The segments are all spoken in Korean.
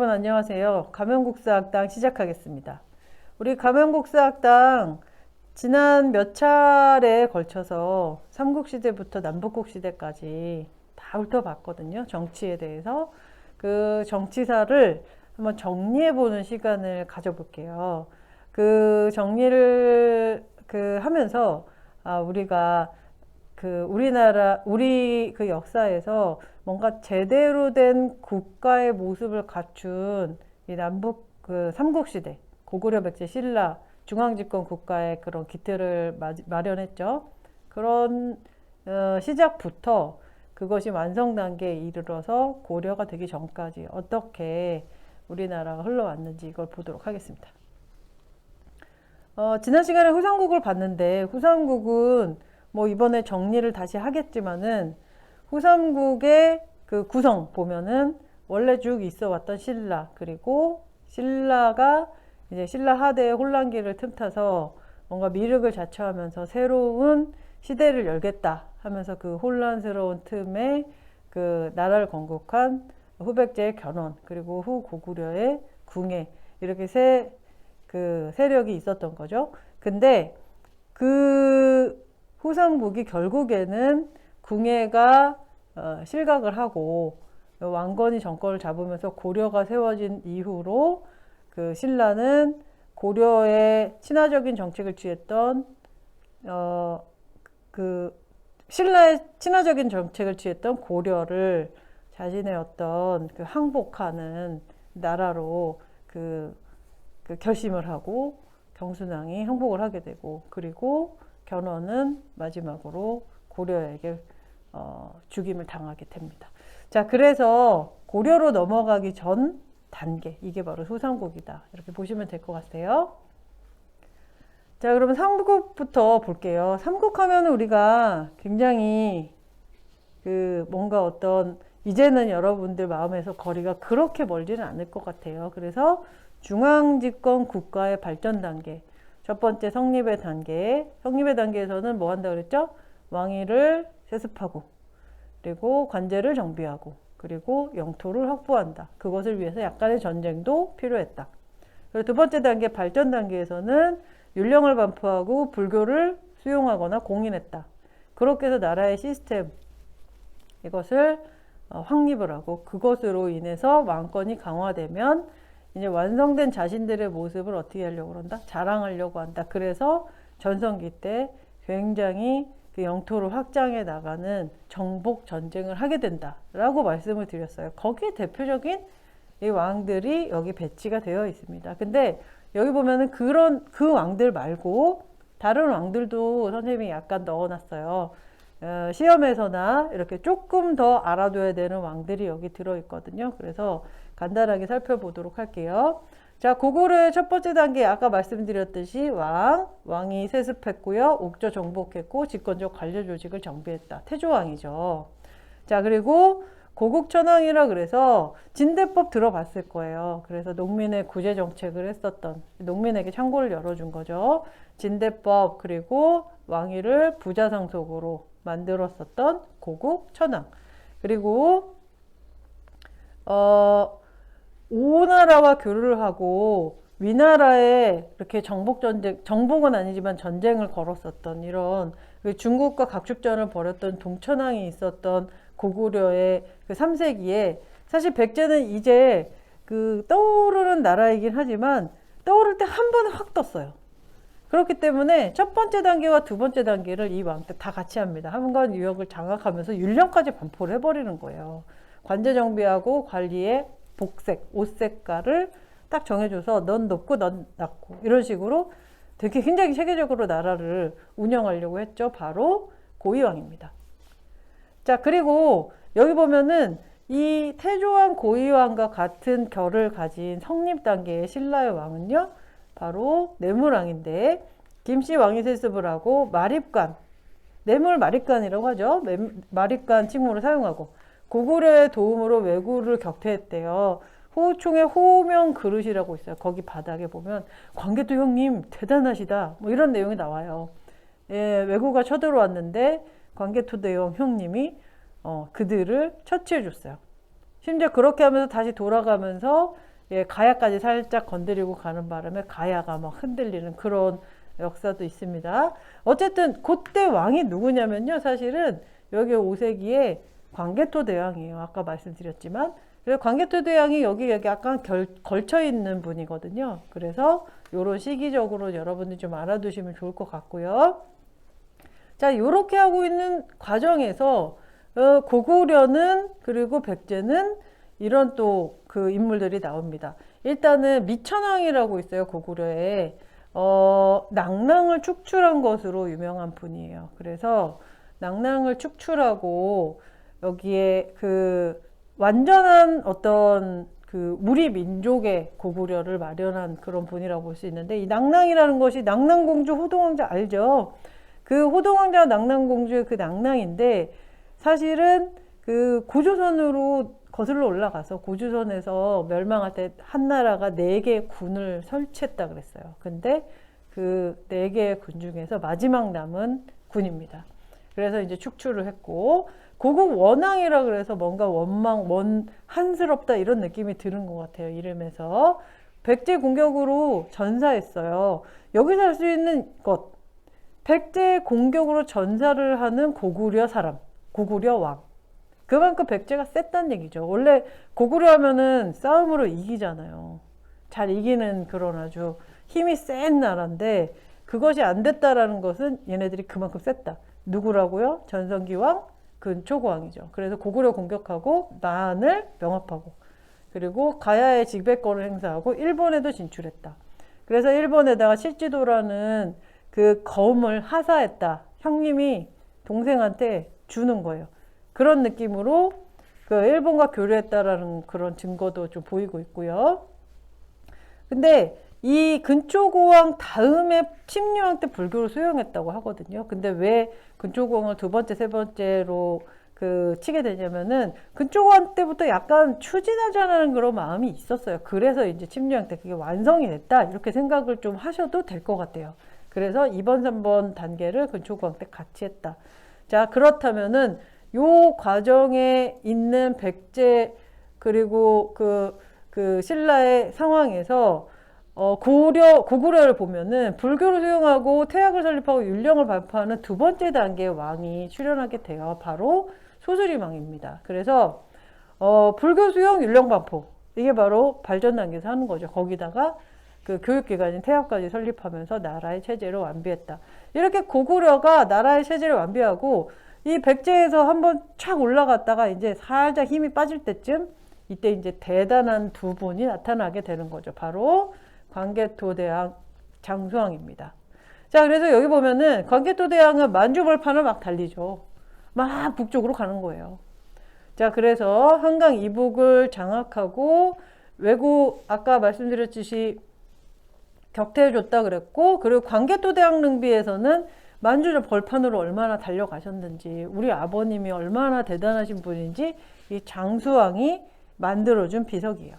여러분 안녕하세요. 가면국사학당 시작하겠습니다. 우리 가면국사학당 지난 몇 차례에 걸쳐서 삼국시대부터 남북국시대까지 다 훑어봤거든요. 정치에 대해서. 그 정치사를 한번 정리해보는 시간을 가져볼게요. 그 정리를 그 하면서 아, 우리가 그 우리나라 우리 그 역사에서 뭔가 제대로 된 국가의 모습을 갖춘 이 남북 그 삼국 시대 고구려 백제 신라 중앙집권 국가의 그런 기틀을 마, 마련했죠. 그런 어, 시작부터 그것이 완성 단계에 이르러서 고려가 되기 전까지 어떻게 우리나라가 흘러왔는지 이걸 보도록 하겠습니다. 어, 지난 시간에 후삼국을 봤는데 후삼국은 뭐 이번에 정리를 다시 하겠지만은 후삼국의 그 구성 보면은 원래 쭉 있어 왔던 신라 그리고 신라가 이제 신라 하대의 혼란기를 틈타서 뭔가 미륵을 자처하면서 새로운 시대를 열겠다 하면서 그 혼란스러운 틈에 그 나라를 건국한 후백제의 견훤 그리고 후 고구려의 궁예 이렇게 세 그 세력이 있었던 거죠. 근데 그 후삼국이 결국에는 궁예가 어, 실각을 하고 왕건이 정권을 잡으면서 고려가 세워진 이후로 그 신라는 고려의 친화적인 정책을 취했던 어, 그 신라의 친화적인 정책을 취했던 고려를 자신의 어떤 그 항복하는 나라로 그, 그 결심을 하고 경순왕이 항복을 하게 되고 그리고 견훤은 마지막으로 고려에게 어, 죽임을 당하게 됩니다. 자, 그래서 고려로 넘어가기 전 단계 이게 바로 후삼국이다 이렇게 보시면 될 것 같아요. 자, 그러면 삼국부터 볼게요. 삼국 하면 우리가 굉장히 그 뭔가 어떤 이제는 여러분들 마음에서 거리가 그렇게 멀지는 않을 것 같아요. 그래서 중앙집권 국가의 발전 단계. 첫 번째 성립의 단계. 성립의 단계에서는 뭐 한다 그랬죠? 왕위를 세습하고, 그리고 관제를 정비하고, 그리고 영토를 확보한다. 그것을 위해서 약간의 전쟁도 필요했다. 그리고 두 번째 단계 발전 단계에서는 율령을 반포하고 불교를 수용하거나 공인했다. 그렇게 해서 나라의 시스템 이것을 어, 확립을 하고 그것으로 인해서 왕권이 강화되면 이제 완성된 자신들의 모습을 어떻게 하려고 그런다? 자랑하려고 한다. 그래서 전성기 때 굉장히 그 영토를 확장해 나가는 정복 전쟁을 하게 된다라고 말씀을 드렸어요. 거기에 대표적인 이 왕들이 여기 배치가 되어 있습니다. 근데 여기 보면은 그런 그 왕들 말고 다른 왕들도 선생님이 약간 넣어놨어요. 어, 시험에서나 이렇게 조금 더 알아둬야 되는 왕들이 여기 들어있거든요. 그래서 간단하게 살펴보도록 할게요. 자, 고구려의 첫 번째 단계 아까 말씀드렸듯이 왕, 왕이 세습했고요. 옥저 정복했고 집권적 관료 조직을 정비했다. 태조왕이죠. 자, 그리고 고국천왕이라 그래서 진대법 들어봤을 거예요. 그래서 농민의 구제 정책을 했었던 농민에게 창고를 열어준 거죠. 진대법 그리고 왕위를 부자 상속으로 만들었었던 고국천왕 그리고 어 오나라와 교류를 하고 위나라에 이렇게 정복 전쟁 정복은 아니지만 전쟁을 걸었었던 이런 그 중국과 각축전을 벌였던 동천왕이 있었던 고구려의 그 3세기에 사실 백제는 이제 그 떠오르는 나라이긴 하지만 떠오를 때 한 번에 확 떴어요. 그렇기 때문에 첫 번째 단계와 두 번째 단계를 이 왕 때 다 같이 합니다. 한번 유역을 장악하면서 율령까지 반포를 해버리는 거예요. 관제 정비하고 관리의 복색, 옷 색깔을 딱 정해줘서 넌 높고 넌 낮고 이런 식으로 되게 굉장히 체계적으로 나라를 운영하려고 했죠. 바로 고이왕입니다. 자, 그리고 여기 보면은 이 태조왕 고이왕과 같은 결을 가진 성립 단계의 신라의 왕은요, 바로 뇌물왕인데, 김씨 왕이 세습을 하고 마립관, 뇌물 마립관이라고 하죠. 마립관 칭호를 사용하고, 고구려의 도움으로 왜구를 격퇴했대요. 호총의 호명 그릇이라고 있어요. 거기 바닥에 보면 광개토 형님 대단하시다. 뭐 이런 내용이 나와요. 예, 왜구가 쳐들어왔는데 광개토 대왕 형님이 어, 그들을 처치해 줬어요. 심지어 그렇게 하면서 다시 돌아가면서 예, 가야까지 살짝 건드리고 가는 바람에 가야가 막 흔들리는 그런 역사도 있습니다. 어쨌든 그때 왕이 누구냐면요. 사실은 여기 오세기에 광개토 대왕이에요. 아까 말씀드렸지만 광개토 대왕이 여기 여기 약간 결, 걸쳐 있는 분이거든요. 그래서 요런 시기적으로 여러분들 좀 알아두시면 좋을 것 같고요. 자, 요렇게 하고 있는 과정에서 어, 고구려는 그리고 백제는 이런 또 그 인물들이 나옵니다. 일단은 미천왕이라고 있어요. 고구려에 어, 낭랑을 축출한 것으로 유명한 분이에요. 그래서 낭랑을 축출하고 여기에 그 완전한 어떤 그 우리 민족의 고구려를 마련한 그런 분이라고 볼 수 있는데 이 낭랑이라는 것이 낭랑공주 호동왕자 알죠? 그 호동왕자 낭랑공주의 그 낭랑인데 사실은 그 고조선으로 거슬러 올라가서 고조선에서 멸망할 때 한나라가 네 개의 군을 설치했다 그랬어요. 근데 그 네 개의 군 중에서 마지막 남은 군입니다. 그래서 이제 축출을 했고 고국 원왕이라 그래서 뭔가 원망 원 한스럽다 이런 느낌이 드는 것 같아요 이름에서 백제 공격으로 전사했어요. 여기서 할 수 있는 것 백제 공격으로 전사를 하는 고구려 사람 고구려 왕 그만큼 백제가 셌단 얘기죠. 원래 고구려 하면은 싸움으로 이기잖아요. 잘 이기는 그런 아주 힘이 센 나라인데 그것이 안 됐다라는 것은 얘네들이 그만큼 셌다. 누구라고요? 전성기 왕, 근초고왕이죠. 그래서 고구려 공격하고 난을 명합하고 그리고 가야의 직배권을 행사하고 일본에도 진출했다. 그래서 일본에다가 실지도라는 그 검을 하사했다. 형님이 동생한테 주는 거예요. 그런 느낌으로 그 일본과 교류했다라는 그런 증거도 좀 보이고 있고요. 근데 이 근초고왕 다음에 침류왕 때 불교를 수용했다고 하거든요. 근데 왜 근초고왕을 두 번째, 세 번째로 그 치게 되냐면은 근초고왕 때부터 약간 추진하자는 그런 마음이 있었어요. 그래서 이제 침류왕 때 그게 완성이 됐다 이렇게 생각을 좀 하셔도 될 것 같아요. 그래서 2번, 3번 단계를 근초고왕 때 같이 했다. 자 그렇다면은 요 과정에 있는 백제 그리고 그, 그 신라의 상황에서 어, 고려, 고구려를 보면은 불교를 수용하고 태학을 설립하고 율령을 발표하는 두 번째 단계의 왕이 출현하게 돼요. 바로 소수리왕입니다. 그래서 어, 불교 수용 율령 반포 이게 바로 발전 단계에서 하는 거죠. 거기다가 그 교육기관인 태학까지 설립하면서 나라의 체제를 완비했다. 이렇게 고구려가 나라의 체제를 완비하고 이 백제에서 한번 착 올라갔다가 이제 살짝 힘이 빠질 때쯤 이때 이제 대단한 두 분이 나타나게 되는 거죠. 바로 광개토 대왕 장수왕입니다. 자, 그래서 여기 보면은 광개토 대왕은 만주벌판을 막 달리죠. 막 북쪽으로 가는 거예요. 자, 그래서 한강 이북을 장악하고 외국 아까 말씀드렸듯이 격퇴해 줬다 그랬고 그리고 광개토 대왕 능비에서는 만주를 벌판으로 얼마나 달려가셨는지 우리 아버님이 얼마나 대단하신 분인지 이 장수왕이 만들어준 비석이에요.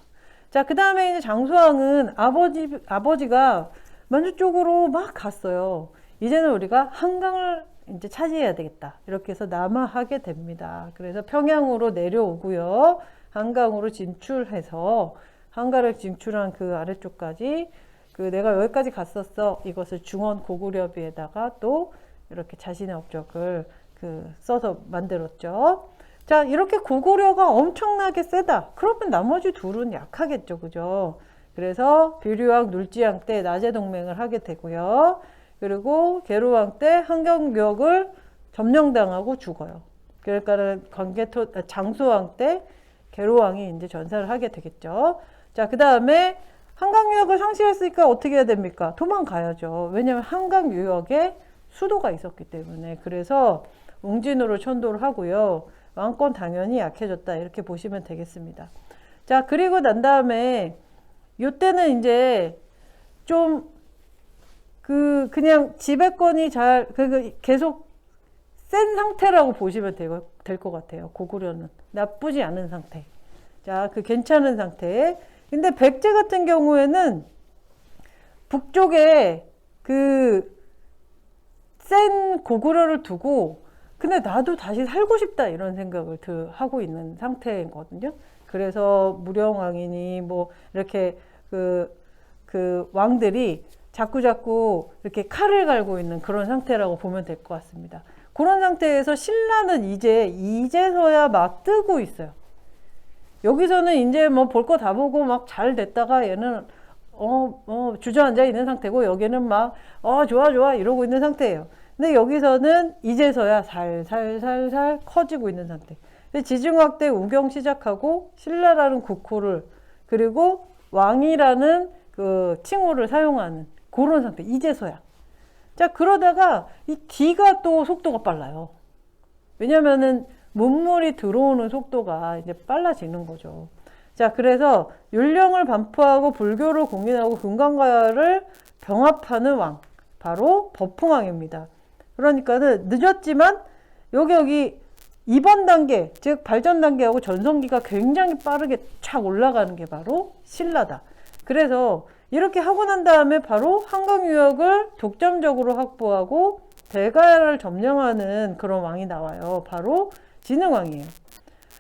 자, 그 다음에 이제 장수왕은 아버지, 아버지가 만주 쪽으로 막 갔어요. 이제는 우리가 한강을 이제 차지해야 되겠다. 이렇게 해서 남하하게 됩니다. 그래서 평양으로 내려오고요. 한강으로 진출해서 한강을 진출한 그 아래쪽까지 그 내가 여기까지 갔었어. 이것을 중원 고구려비에다가 또 이렇게 자신의 업적을 그 써서 만들었죠. 자, 이렇게 고구려가 엄청나게 세다. 그러면 나머지 둘은 약하겠죠. 그죠? 그래서 비류왕, 눌지왕 때 낮에 동맹을 하게 되고요. 그리고 계루왕 때 한경벽을 점령당하고 죽어요. 그러니까는 관계토 아, 장수왕 때 계루왕이 이제 전사를 하게 되겠죠. 자, 그 다음에 한강 유역을 상실했으니까 어떻게 해야 됩니까? 도망가야죠. 왜냐하면 한강 유역에 수도가 있었기 때문에 그래서 웅진으로 천도를 하고요. 왕권 당연히 약해졌다 이렇게 보시면 되겠습니다. 자 그리고 난 다음에 이때는 이제 좀 그 그냥 지배권이 잘 그 계속 센 상태라고 보시면 될 것 같아요. 고구려는 나쁘지 않은 상태. 자 그 괜찮은 상태. 근데 백제 같은 경우에는 북쪽에 그 센 고구려를 두고 근데 나도 다시 살고 싶다 이런 생각을 하고 있는 상태거든요. 그래서 무령왕이니 뭐 이렇게 그, 그 왕들이 자꾸 자꾸 이렇게 칼을 갈고 있는 그런 상태라고 보면 될 것 같습니다. 그런 상태에서 신라는 이제 이제서야 막 뜨고 있어요. 여기서는 이제 뭐 볼 거 다 보고 막 잘 됐다가 얘는 어, 어, 주저앉아 있는 상태고 여기는 막 어, 좋아 좋아 이러고 있는 상태예요. 근데 여기서는 이제서야 살살살살 커지고 있는 상태. 지중학 때 우경 시작하고 신라라는 국호를 그리고 왕이라는 그 칭호를 사용하는 그런 상태. 이제서야. 자, 그러다가 이 뒤가 또 속도가 빨라요. 왜냐면은 문물이 들어오는 속도가 이제 빨라지는 거죠. 자, 그래서 율령을 반포하고 불교를 공인하고 금강가를 병합하는 왕. 바로 법흥왕입니다. 그러니까는 늦었지만 여기 여기 이번 단계, 즉 발전 단계하고 전성기가 굉장히 빠르게 촥 올라가는 게 바로 신라다. 그래서 이렇게 하고 난 다음에 바로 한강 유역을 독점적으로 확보하고 대가를 점령하는 그런 왕이 나와요. 바로 진흥왕이에요.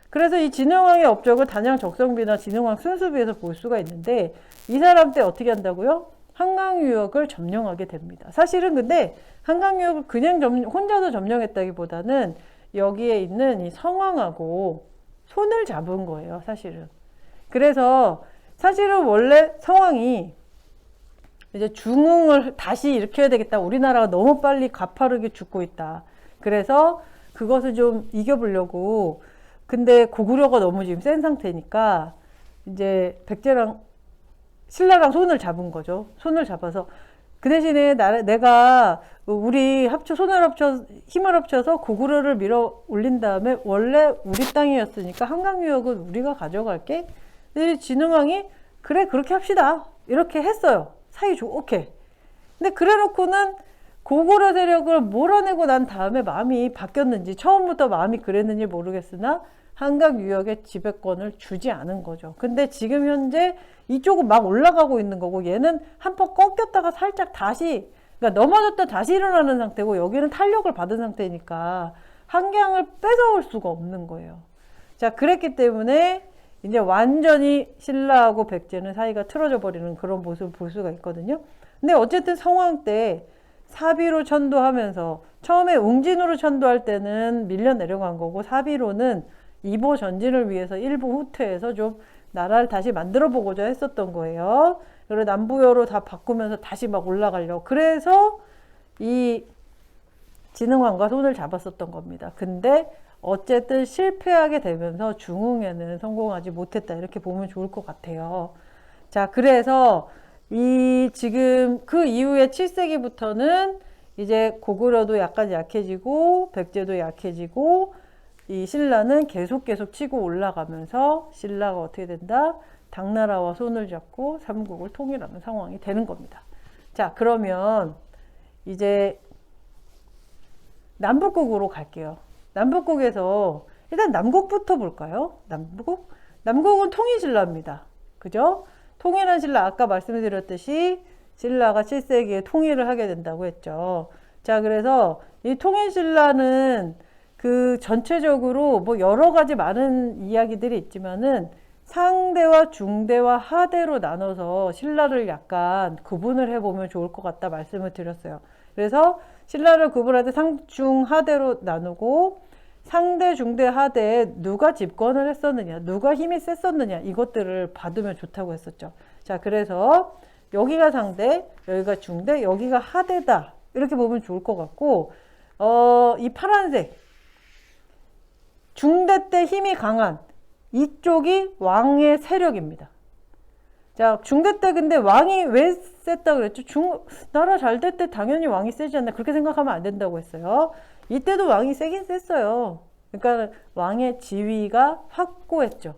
그래서 이 진흥왕의 업적을 단양 적성비나 진흥왕 순수비에서 볼 수가 있는데 이 사람 때 어떻게 한다고요? 한강 유역을 점령하게 됩니다. 사실은 근데 한강 유역을 그냥 점, 혼자서 점령했다기보다는 여기에 있는 이 성왕하고 손을 잡은 거예요, 사실은. 그래서 사실은 원래 성왕이 이제 중흥을 다시 일으켜야 되겠다. 우리나라가 너무 빨리 가파르게 죽고 있다. 그래서 그것을 좀 이겨보려고. 근데 고구려가 너무 지금 센 상태니까 이제 백제랑 신라랑 손을 잡은 거죠. 손을 잡아서 그 대신에 나, 내가 우리 합쳐 손을 합쳐 힘을 합쳐서 고구려를 밀어 올린 다음에 원래 우리 땅이었으니까 한강 유역은 우리가 가져갈게. 진흥왕이 그래 그렇게 합시다 이렇게 했어요. 사이 좋게. 근데 그래놓고는 고구려 세력을 몰아내고 난 다음에 마음이 바뀌었는지 처음부터 마음이 그랬는지 모르겠으나 한강 유역의 지배권을 주지 않은 거죠. 근데 지금 현재 이쪽은 막 올라가고 있는 거고 얘는 한 번 꺾였다가 살짝 다시 그러니까 넘어졌다 다시 일어나는 상태고 여기는 탄력을 받은 상태니까 한강을 뺏어올 수가 없는 거예요. 자, 그랬기 때문에 이제 완전히 신라하고 백제는 사이가 틀어져 버리는 그런 모습을 볼 수가 있거든요. 근데 어쨌든 성왕 때 사비로 천도하면서 처음에 웅진으로 천도할 때는 밀려 내려간 거고 사비로는 이보 전진을 위해서 일부 후퇴해서 좀 나라를 다시 만들어 보고자 했었던 거예요. 그리고 남부여로 다 바꾸면서 다시 막 올라가려고. 그래서 이 진흥왕과 손을 잡았었던 겁니다. 근데 어쨌든 실패하게 되면서 중흥에는 성공하지 못했다. 이렇게 보면 좋을 것 같아요. 자, 그래서 이 지금 그 이후에 7세기부터는 이제 고구려도 약간 약해지고 백제도 약해지고 이 신라는 계속 계속 치고 올라가면서 신라가 어떻게 된다? 당나라와 손을 잡고 삼국을 통일하는 상황이 되는 겁니다. 자, 그러면 이제 남북국으로 갈게요. 남북국에서 일단 남국부터 볼까요? 남북? 남국은 통일신라입니다. 그죠? 통일한 신라 아까 말씀드렸듯이 신라가 7세기에 통일을 하게 된다고 했죠. 자, 그래서 이 통일신라는 그 전체적으로 뭐 여러 가지 많은 이야기들이 있지만은 상대와 중대와 하대로 나눠서 신라를 약간 구분을 해보면 좋을 것 같다 말씀을 드렸어요. 그래서 신라를 구분할 때 상중 하대로 나누고 상대 중대 하대에 누가 집권을 했었느냐 누가 힘이 셌었느냐 이것들을 받으면 좋다고 했었죠. 자 그래서 여기가 상대 여기가 중대 여기가 하대다 이렇게 보면 좋을 것 같고 어, 이 파란색 중대 때 힘이 강한 이쪽이 왕의 세력입니다. 자, 중대 때 근데 왕이 왜 셌다 그랬죠? 중, 나라 잘 될 때 당연히 왕이 세지 않나. 그렇게 생각하면 안 된다고 했어요. 이때도 왕이 세긴 셌어요. 그러니까 왕의 지위가 확고했죠.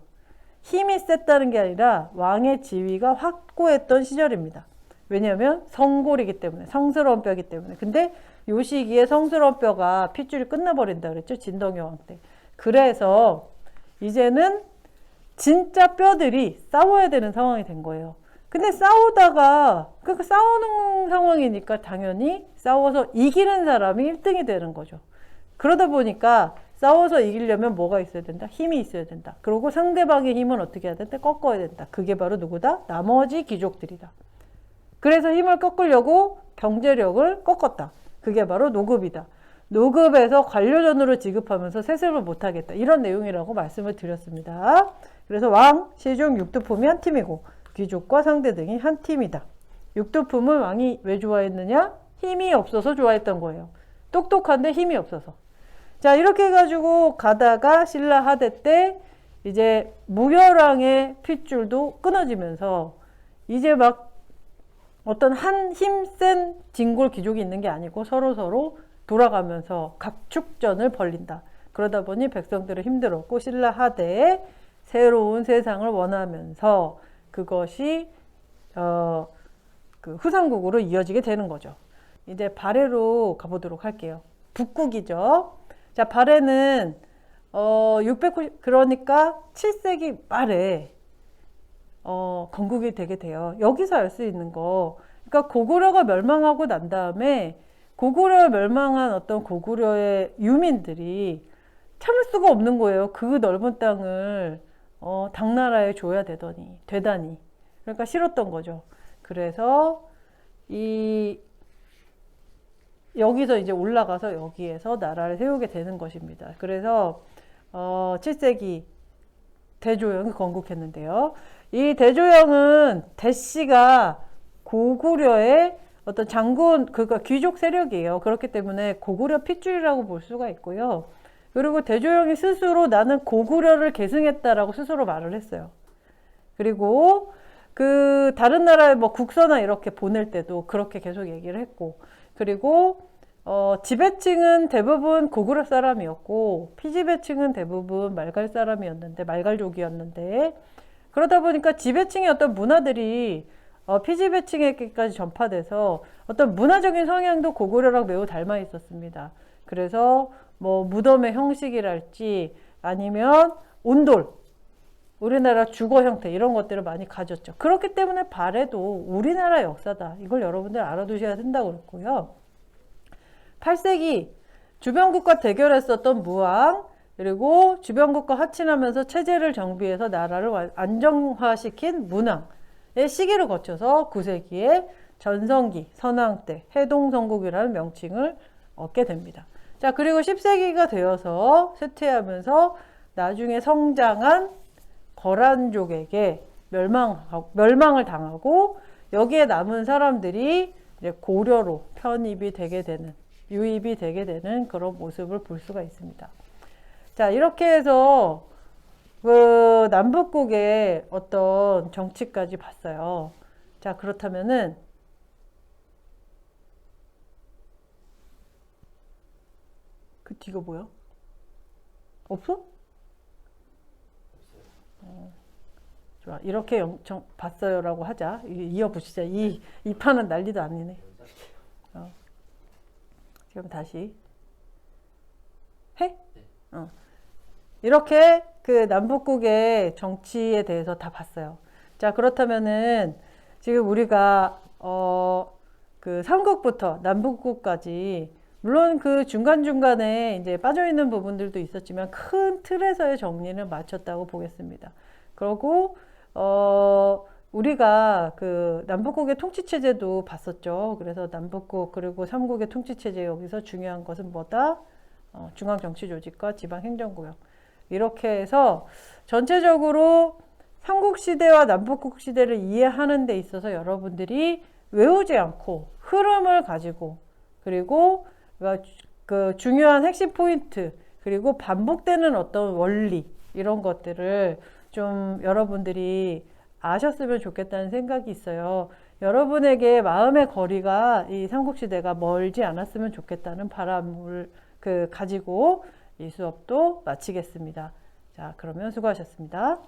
힘이 셌다는 게 아니라 왕의 지위가 확고했던 시절입니다. 왜냐하면 성골이기 때문에, 성스러운 뼈이기 때문에. 근데 요 시기에 성스러운 뼈가 핏줄이 끝나버린다 그랬죠. 진덕여 왕 때. 그래서 이제는 진짜 뼈들이 싸워야 되는 상황이 된 거예요. 근데 싸우다가 그 싸우는 상황이니까 당연히 싸워서 이기는 사람이 1등이 되는 거죠. 그러다 보니까 싸워서 이기려면 뭐가 있어야 된다? 힘이 있어야 된다. 그리고 상대방의 힘은 어떻게 해야 된다? 꺾어야 된다. 그게 바로 누구다? 나머지 귀족들이다. 그래서 힘을 꺾으려고 경제력을 꺾었다. 그게 바로 노급이다. 노급에서 관료전으로 지급하면서 세습을 못하겠다. 이런 내용이라고 말씀을 드렸습니다. 그래서 왕, 시중, 육두품이 한 팀이고 귀족과 상대 등이 한 팀이다. 육두품은 왕이 왜 좋아했느냐? 힘이 없어서 좋아했던 거예요. 똑똑한데 힘이 없어서. 자, 이렇게 해가지고 가다가 신라 하대 때 이제 무열왕의 핏줄도 끊어지면서 이제 막 어떤 한 힘 센 진골 귀족이 있는 게 아니고 서로 서로 돌아가면서 각축전을 벌린다. 그러다 보니 백성들은 힘들었고 신라 하대에 새로운 세상을 원하면서 그것이 어, 그 후삼국으로 이어지게 되는 거죠. 이제 발해로 가보도록 할게요. 북국이죠. 자, 발해는 어, 690 그러니까 7세기 말에 어, 건국이 되게 돼요. 여기서 알 수 있는 거. 그러니까 고구려가 멸망하고 난 다음에 고구려 멸망한 어떤 고구려의 유민들이 참을 수가 없는 거예요. 그 넓은 땅을 어, 당나라에 줘야 되더니 되다니. 그러니까 싫었던 거죠. 그래서 이 여기서 이제 올라가서 여기에서 나라를 세우게 되는 것입니다. 그래서 어, 7세기 대조영이 건국했는데요. 이 대조영은 대씨가 고구려의 어떤 장군, 그러니까 귀족 세력이에요. 그렇기 때문에 고구려 핏줄이라고 볼 수가 있고요. 그리고 대조영이 스스로 나는 고구려를 계승했다라고 스스로 말을 했어요. 그리고 그 다른 나라에 뭐 국서나 이렇게 보낼 때도 그렇게 계속 얘기를 했고, 그리고 어, 지배층은 대부분 고구려 사람이었고 피지배층은 대부분 말갈 사람이었는데 말갈족이었는데 그러다 보니까 지배층의 어떤 문화들이 어, 피지배층에게까지 전파돼서 어떤 문화적인 성향도 고구려랑 매우 닮아 있었습니다. 그래서 뭐 무덤의 형식이랄지 아니면 온돌 우리나라 주거 형태 이런 것들을 많이 가졌죠. 그렇기 때문에 발해도 우리나라 역사다. 이걸 여러분들 알아두셔야 된다고 그랬고요. 8세기 주변국과 대결했었던 무왕 그리고 주변국과 하친하면서 체제를 정비해서 나라를 완- 안정화시킨 문왕의 시기를 거쳐서 9세기에 전성기, 선왕 때, 해동성국이라는 명칭을 얻게 됩니다. 자, 그리고 10세기가 되어서 쇠퇴하면서 나중에 성장한 거란족에게 멸망, 멸망을 당하고 여기에 남은 사람들이 고려로 편입이 되게 되는 유입이 되게 되는 그런 모습을 볼 수가 있습니다. 자, 이렇게 해서 그 남북국의 어떤 정치까지 봤어요. 자, 그렇다면은 그 뒤가 뭐야? 없어? 어, 좋아. 이렇게 영청 봤어요라고 하자. 이- 이어붙이자. 이, 이 판은 난리도 아니네. 어. 지금 다시 해? 어. 이렇게 그 남북국의 정치에 대해서 다 봤어요. 자, 그렇다면은 지금 우리가 어 그 삼국부터 남북국까지 물론 그 중간중간에 이제 빠져 있는 부분들도 있었지만 큰 틀에서의 정리를 마쳤다고 보겠습니다. 그리고 어 우리가 그 남북국의 통치 체제도 봤었죠. 그래서 남북국 그리고 삼국의 통치 체제 여기서 중요한 것은 뭐다? 어, 중앙 정치 조직과 지방 행정구역. 이렇게 해서 전체적으로 삼국 시대와 남북국 시대를 이해하는 데 있어서 여러분들이 외우지 않고 흐름을 가지고 그리고 그러니까 그 중요한 핵심 포인트 그리고 반복되는 어떤 원리 이런 것들을 좀 여러분들이 아셨으면 좋겠다는 생각이 있어요. 여러분에게 마음의 거리가 이 삼국시대가 멀지 않았으면 좋겠다는 바람을 그 가지고 이 수업도 마치겠습니다. 자, 그러면 수고하셨습니다.